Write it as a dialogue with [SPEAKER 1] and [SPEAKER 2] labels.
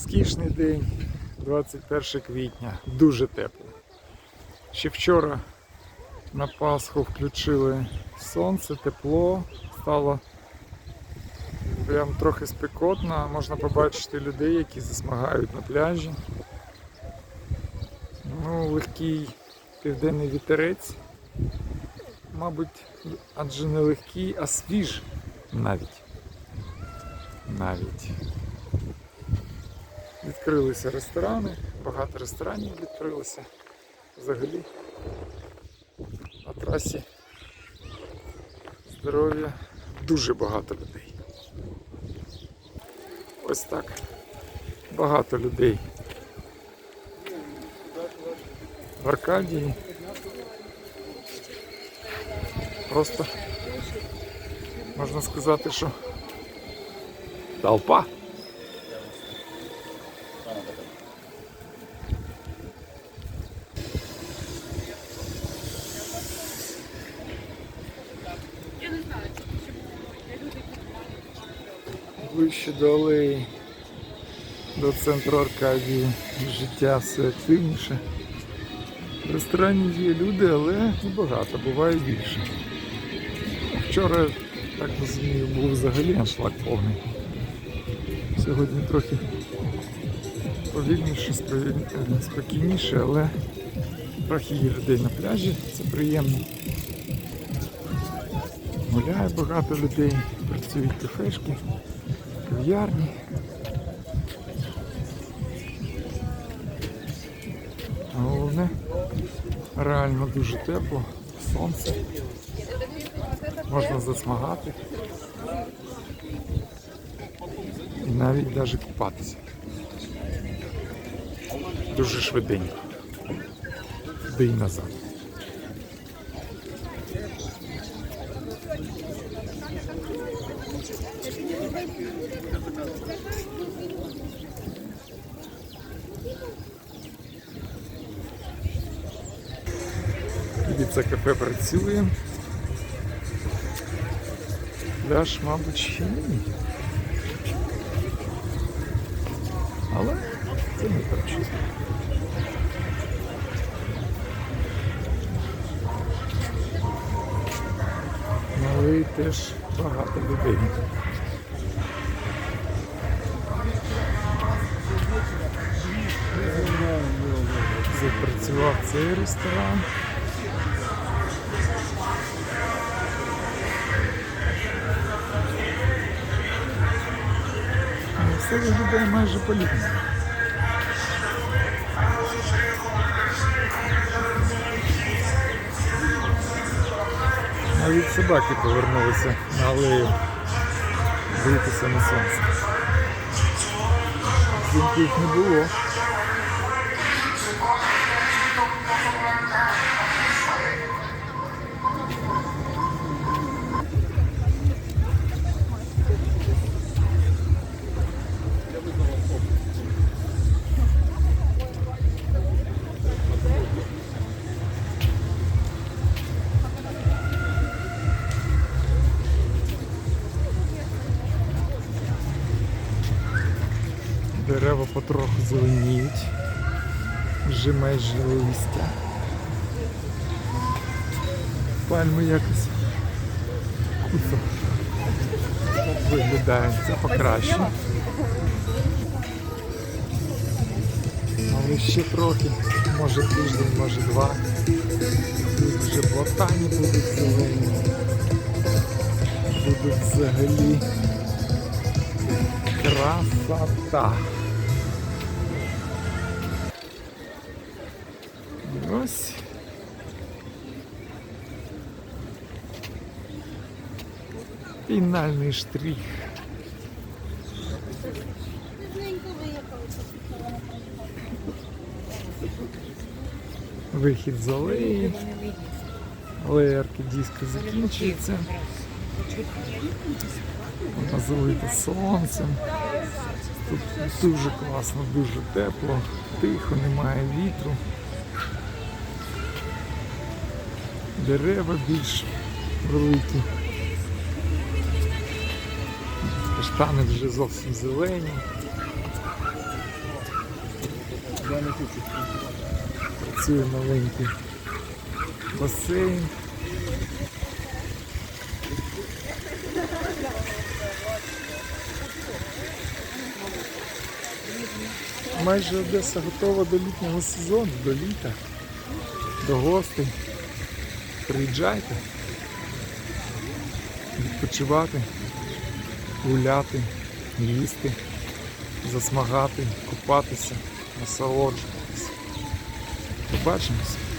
[SPEAKER 1] Розкішний день, 21 квітня, дуже тепло. Ще вчора на Пасху включили сонце, тепло, стало прям трохи спекотно. Можна побачити людей, які засмагають на пляжі. Ну, легкий південний вітерець. Мабуть, адже не легкий, а свіж навіть. Навіть. Відкрилися ресторани, багато ресторанів відкрилося. Взагалі на трасі здоров'я дуже багато людей. Ось так. Багато людей. В Аркадії. Просто можна сказати, що толпа. Ближче до алеї, до центру Аркадії життя все активніше. В ресторані є люди, але небагато, буває більше. Вчора, так розумію, був взагалі аншлаг повний. Сьогодні трохи повільніше, е, спокійніше, але трохи є людей на пляжі, це приємно. Гуляє багато людей, працюють кафешки, кав'ярні. Головне, реально дуже тепло, сонце. Можна засмагати. І навіть навіть купатися. Дуже швиденько. І назад. Це кафе працює. Пляж, мабуть, ще ні. Але це не працює. Але і теж багато людей. Запрацював цей ресторан. Все виглядає майже по-літньому. Навіть собаки повернулися на алею грітися на сонце. Взимку їх не було. Дерева потроху зеленіють. Вже майже листя. Пальми якось куцо виглядають. Це покраще. Але ще трохи, може тиждень, може два. Тут вже платані будуть зелені. Будуть взагалі красота. Ось. Фінальний штрих. Вихід з алеї. Алея Аркадійська закінчується. Вона залита сонцем. Тут дуже класно, дуже тепло, тихо, немає вітру. Дерева більш великі. Каштани вже зовсім зелені. Працює маленький басейн. Майже Одеса готова до літнього сезону, до літа, до гостей. Приїжджайте, відпочивати, гуляти, їсти, засмагати, купатися, насолоджуватися. Побачимось.